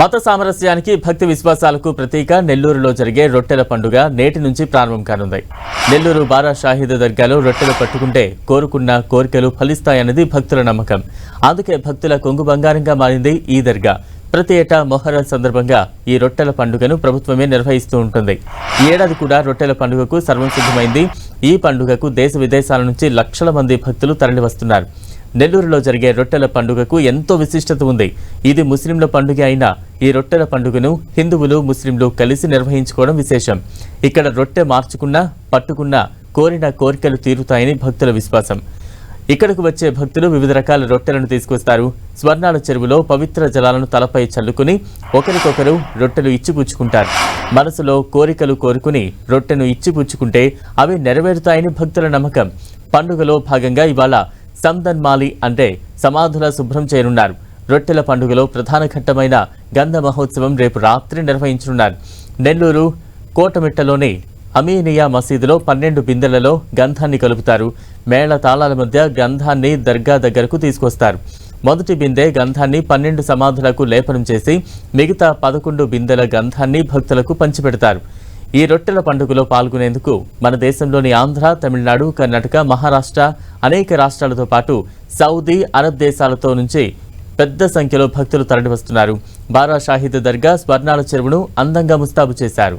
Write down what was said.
మత సామరస్యానికి భక్తి విశ్వాసాలకు ప్రతీక నెల్లూరులో జరిగే రొట్టెల పండుగ నేటి నుంచి ప్రారంభం కానుంది. నెల్లూరు బారా షాహీద్ దర్గాలో రొట్టెలు పట్టుకుంటే కోరుకున్న కోరికలు ఫలిస్తాయన్నది భక్తుల నమ్మకం. అందుకే భక్తుల కొంగు బంగారంగా మారింది ఈ దర్గా. ప్రతి ఏటా మొహరం సందర్భంగా ఈ రొట్టెల పండుగను ప్రభుత్వమే నిర్వహిస్తూ ఉంటుంది. ఈ ఏడాది కూడా రొట్టెల పండుగకు సర్వం సిద్ధమైంది. ఈ పండుగకు దేశ విదేశాల నుంచి లక్షల మంది భక్తులు తరలివస్తున్నారు. నెల్లూరులో జరిగే రొట్టెల పండుగకు ఎంతో విశిష్టత ఉంది. ఇది ముస్లింల పండుగ అయినా ఈ రొట్టెల పండుగను హిందువులు ముస్లింలు కలిసి నిర్వహించుకోవడం విశేషం. ఇక్కడ రొట్టె మార్చుకున్నా పట్టుకున్నా కోరిన కోరికలు తీరుతాయని భక్తుల విశ్వాసం. ఇక్కడకు వచ్చే భక్తులు వివిధ రకాల రొట్టెలను తీసుకొస్తారు. స్వర్ణాల చెరువులో పవిత్ర జలాలను తలపై చల్లుకుని ఒకరికొకరు రొట్టెలు ఇచ్చిపుచ్చుకుంటారు. మనసులో కోరికలు కోరుకుని రొట్టెను ఇచ్చిపుచ్చుకుంటే అవి నెరవేరుతాయని భక్తుల నమ్మకం. పండుగలో భాగంగా ఇవాళ సందన్మాలి అంటే సమాధుల శుభ్రం చేయనున్నారు. రొట్టెల పండుగలో ప్రధాన ఘట్టమైన గంధ మహోత్సవం రేపు రాత్రి నిర్వహించనున్నారు. నెల్లూరు కోటమిట్టలోని అమీనియా మసీదులో పన్నెండు బిందెలలో గంధాన్ని కలుపుతారు. మేళ తాళాల మధ్య గంధాన్ని దర్గా దగ్గరకు తీసుకొస్తారు. మొదటి బిందె గంధాన్ని పన్నెండు సమాధులకు లేపనం చేసి మిగతా పదకొండు బిందెల గంధాన్ని భక్తులకు పంచిపెడతారు. ఈ రొట్టెల పండుగలో పాల్గొనేందుకు మన దేశంలోని ఆంధ్ర తమిళనాడు కర్ణాటక మహారాష్ట్ర అనేక రాష్ట్రాలతో పాటు సౌదీ అరబ్ దేశాలతో నుంచి పెద్ద సంఖ్యలో భక్తులు తరలివస్తున్నారు. బారా షాహిద్ దర్గా స్వర్ణాల చెరువును అందంగా ముస్తాబు చేశారు.